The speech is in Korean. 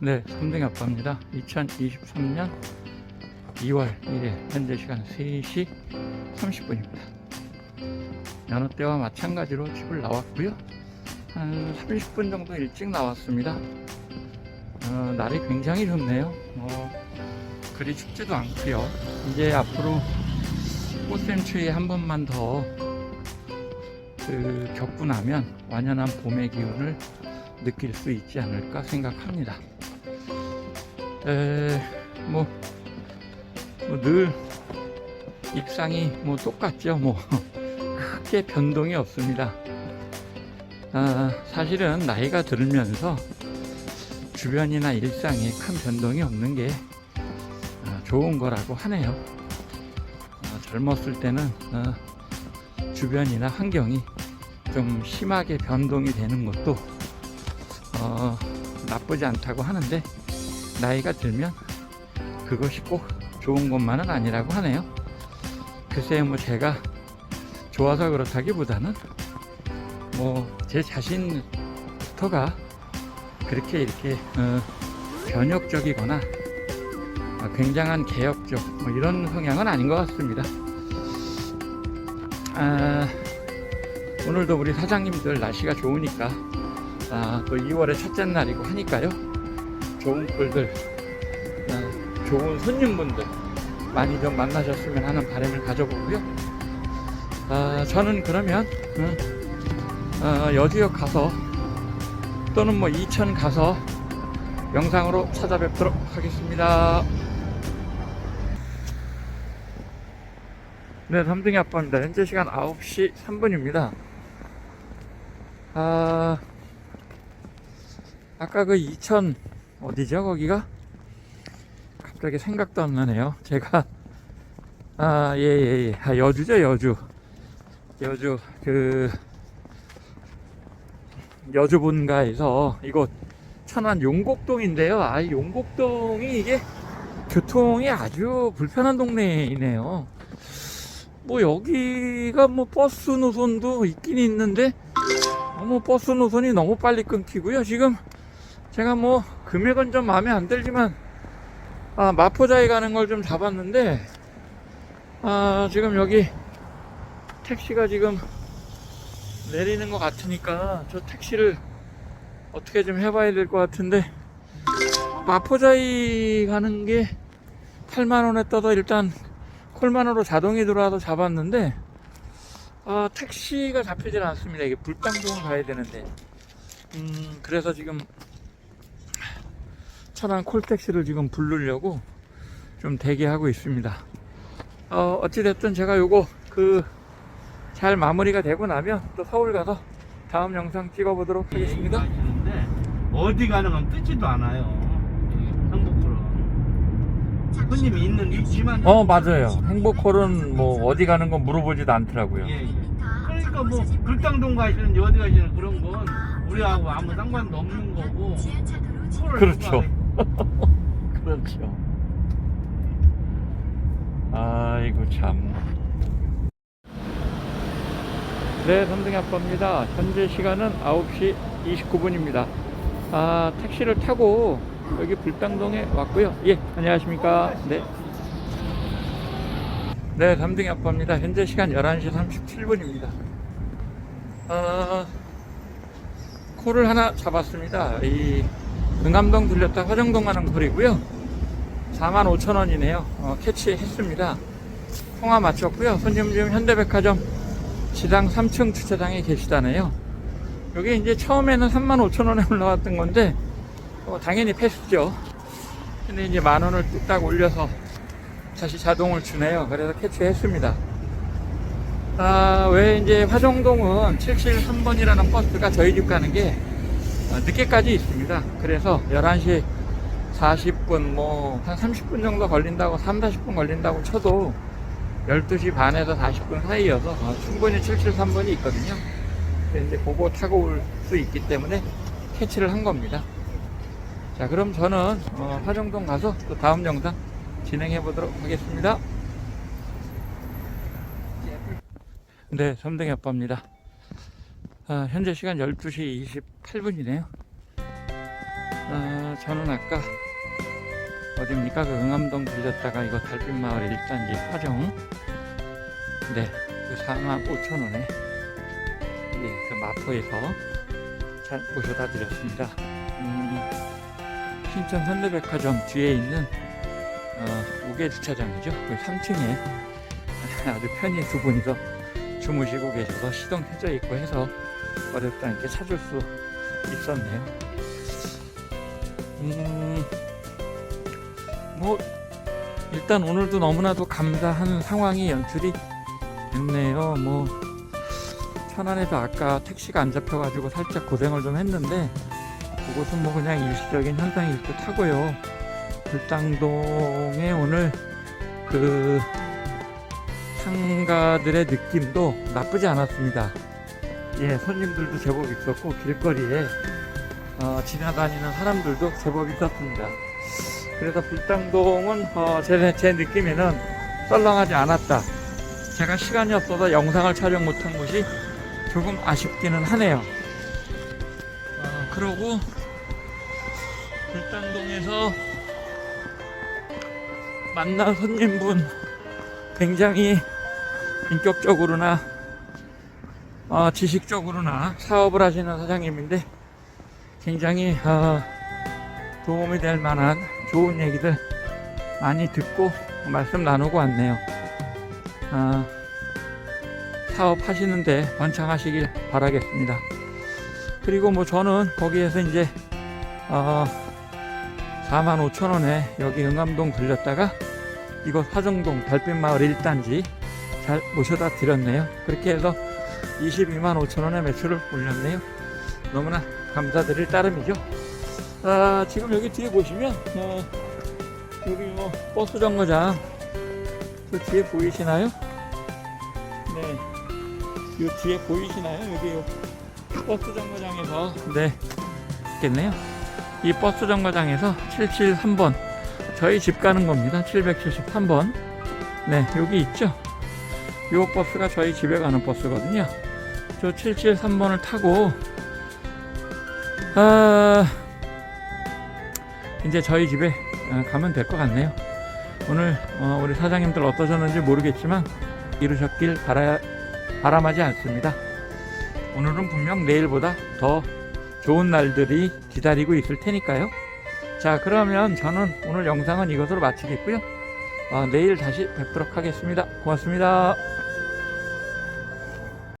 네, 삼등 아빠입니다. 2023년 2월 1일 현재 시간 3시 30분입니다. 여느 때와 마찬가지로 집을 나왔고요. 한 30분 정도 일찍 나왔습니다. 어, 날이 굉장히 좋네요. 어, 그리 춥지도 않고요. 이제 앞으로 꽃샘추위 한 번만 더 그, 겪고 나면 완연한 봄의 기운을 느낄 수 있지 않을까 생각합니다. 에, 뭐, 뭐늘 일상이 뭐 똑같죠. 뭐 크게 변동이 없습니다. 아, 사실은 나이가 들면서 주변이나 일상에 큰 변동이 없는 게 아, 좋은 거라고 하네요. 아, 젊었을 때는 아, 주변이나 환경이 좀 심하게 변동이 되는 것도 어, 나쁘지 않다고 하는데 나이가 들면 그것이 꼭 좋은 것만은 아니라고 하네요. 글쎄요, 뭐 제가 좋아서 그렇다기보다는 뭐 제 자신부터가 그렇게 이렇게 어, 변혁적이거나 어, 굉장한 개혁적 뭐 이런 성향은 아닌 것 같습니다. 아, 오늘도 우리 사장님들 날씨가 좋으니까 아, 또 2월의 첫째 날이고 하니까요. 좋은 아, 좋은 손님분들 많이 좀 만나셨으면 하는 바람을 가져보고요. 아, 저는 그러면 어, 어, 여주역 가서 또는 뭐 이천 가서 영상으로 찾아뵙도록 하겠습니다. 네, 삼등이 아빠입니다. 현재 시간 9시 3분입니다. 아, 아까 그 이천 어디죠 거기가? 갑자기 생각도 안 나네요. 제가 아, 예, 예, 예. 아, 여주죠, 여주. 여주, 그, 여주 본가에서 이곳 천안 용곡동인데요. 아, 이 용곡동이 이게 교통이 아주 불편한 동네이네요. 뭐 여기가 뭐 버스 노선도 있긴 있는데 어, 뭐 버스 노선이 너무 빨리 끊기고요. 지금 제가 뭐 금액은 좀 마음에 안 들지만 아, 마포자에 가는 걸 좀 잡았는데 아, 지금 여기 택시가 지금 내리는 것 같으니까 저 택시를 어떻게 좀 해봐야 될 것 같은데 마포자이 가는 게 8만원에 떠서 일단 콜만으로 자동이 들어와서 잡았는데 아, 택시가 잡히질 않습니다. 이게 불당동을 가야 되는데 음, 그래서 지금 천안 콜택시를 지금 부르려고 좀 대기하고 있습니다. 어, 어찌됐든 제가 요거 그 잘 마무리가 되고 나면 또 서울 가서 다음 영상 찍어보도록 하겠습니다. 있는데 어디 가는 건 뜨지도 않아요. 한국으로. 손님이 있는 있지만 어, 맞아요. 행복홀은 뭐 어디 가는 건 물어보지도 않더라고요. 예, 예. 그러니까 뭐 글당동 가시는지 어디 가시는 그런 건 우리하고 아무 상관도 없는 거고. 콜을 그렇죠. 누가 그렇죠. 아이고 참. 네, 선등이 아빠입니다. 현재 시간은 9시 29분입니다. 아, 택시를 타고 여기 불당동에 왔고요. 예, 안녕하십니까. 네. 네, 삼등이 아빠입니다. 현재 시간 11시 37분입니다. 아, 콜을 하나 잡았습니다. 이 응암동 들렸다 화정동 가는 콜이고요. 45,000원이네요. 어, 캐치했습니다. 통화 마쳤고요. 손님 지금 현대백화점 지당 3층 주차장에 계시다네요. 여기 이제 처음에는 35,000원에 올라왔던 건데 어, 당연히 패스죠. 근데 이제 만 원을 뚝딱 올려서 다시 자동을 주네요. 그래서 캐치했습니다. 아, 왜 이제 화정동은 773번이라는 버스가 저희 집 가는 게 어, 늦게까지 있습니다. 그래서 11시 40분, 뭐, 한 30분 정도 걸린다고, 3, 40분 걸린다고 쳐도 12시 반에서 40분 사이여서 어, 충분히 773번이 있거든요. 이제 그거 타고 올 수 있기 때문에 캐치를 한 겁니다. 자, 그럼 저는 어, 화정동 가서 또 다음 영상 진행해 보도록 하겠습니다. 네, 섬등이 아빠입니다. 아, 현재 시간 12시 28분이네요. 아, 저는 아까 어디입니까? 그 응암동 들렸다가 이거 달빛마을 1단지 화정 네, 그 4만 5천 원에 예, 그 마포에서 잘 모셔다 드렸습니다. 음, 신천 현대백화점 뒤에 있는 어, 우계 주차장이죠. 그 3층에 아주 편히 두 분이서 주무시고 계셔서 시동 켜져 있고 해서 어렵지 않게 찾을 수 있었네요. 음, 뭐 일단 오늘도 너무나도 감사한 상황이 연출이 됐네요. 뭐 천안에서 아까 택시가 안 잡혀가지고 살짝 고생을 좀 했는데 그것은 뭐 그냥 일시적인 현상일 듯 하고요. 불당동에 오늘 그 상가들의 느낌도 나쁘지 않았습니다. 예, 손님들도 제법 있었고 길거리에 어, 지나다니는 사람들도 제법 있었습니다. 그래서 불당동은 어, 제, 제 느낌에는 썰렁하지 않았다. 제가 시간이 없어서 영상을 촬영 못한 것이 조금 아쉽기는 하네요. 어, 그러고 불당동에서 만난 손님분 굉장히 인격적으로나 어, 지식적으로나 사업을 하시는 사장님인데 굉장히 어, 도움이 될 만한 좋은 얘기들 많이 듣고 말씀 나누고 왔네요. 어, 사업하시는데 번창하시길 바라겠습니다. 그리고 뭐 저는 거기에서 이제 어, 4만 5천 원에 여기 응암동 들렸다가 이곳 화정동 달빛마을 1단지 잘 모셔다 드렸네요. 그렇게 해서 22만 5천 원의 매출을 올렸네요. 너무나 감사드릴 따름이죠. 아, 지금 여기 뒤에 보시면 어, 여기 뭐 버스 정거장 저 뒤에 보이시나요? 네, 요 뒤에 보이시나요? 여기 요 버스 정거장에서 네, 있겠네요. 이 버스 정거장에서 773번 저희 집 가는 겁니다. 773번. 네, 여기 있죠. 요 버스가 저희 집에 가는 버스거든요. 저 773번을 타고 아 이제 저희 집에 어, 가면 될 것 같네요. 오늘 어, 우리 사장님들 어떠셨는지 모르겠지만 이루셨길 바라, 바람하지 않습니다. 오늘은 분명 내일보다 더 좋은 날들이 기다리고 있을 테니까요. 자, 그러면 저는 오늘 영상은 이것으로 마치겠고요. 어, 내일 다시 뵙도록 하겠습니다. 고맙습니다.